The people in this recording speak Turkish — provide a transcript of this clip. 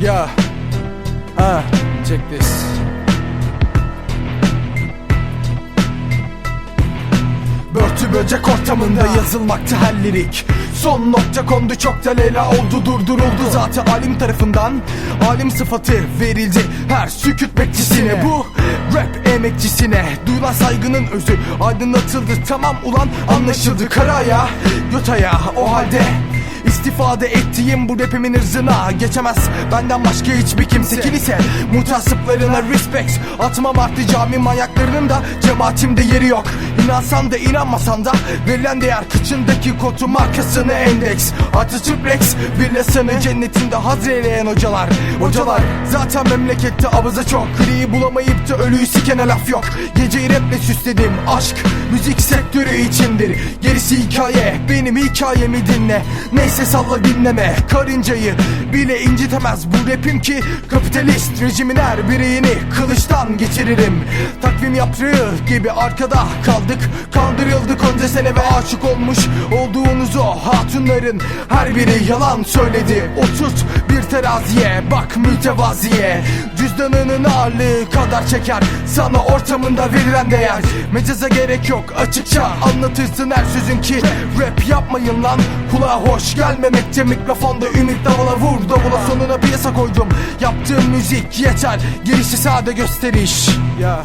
Yeah. Uh, check this. Börtü böcek ortamında yazılmaktı her lirik. Son nokta kondu çok da lela oldu durduruldu zaten alim tarafından. Alim sıfatı verildi her sükut bekçisine. Bu rap emekçisine duyulan saygının özü Aydınlatıldı. Tamam ulan anlaşıldı karaya Yotaya. O halde İstifade ettiğim bu rapimin ırzına Geçemez. Benden başka hiçbir kimse kilise. Mutasıplarına respect Atmam arttı cami manyaklarının da Cemaatimde yeri yok. İnansan da inanmasan da Verilen değer kıçındaki kotu markasını endeks. Atatürk Rex Villasını cennetinde hazreleyen hocalar. Hocalar zaten memlekette abaza çok. Griyi bulamayıp da ölüyü sikene laf yok. Geceyi raple süsledim aşk Müzik sektörü içindir Gerisi hikaye benim hikayemi dinle. Neyse salla dinleme karıncayı bile incitemez. Bu rapim ki Kapitalist rejimin her bireyini kılıçtan geçiririm. Takvim yaprağı gibi arkada kaldık. Kandırıldık onca sene ve aşık olmuş olduğunuz o hatunların Her biri yalan söyledi. Oturt bir teraziye bak mütevaziye. Cüzdanının ağırlığı kadar çeker Sana ortamında verilen değer. Mecaza gerek yok açıkça anlatırsın her sözün ki Rap yapmayın lan. Kulağa hoş gelmemekte Mikrofonda ümit davula vur davula Sonuna piyasa koydum. Yaptığım müzik yeter Gerisi sade gösteriş. Ya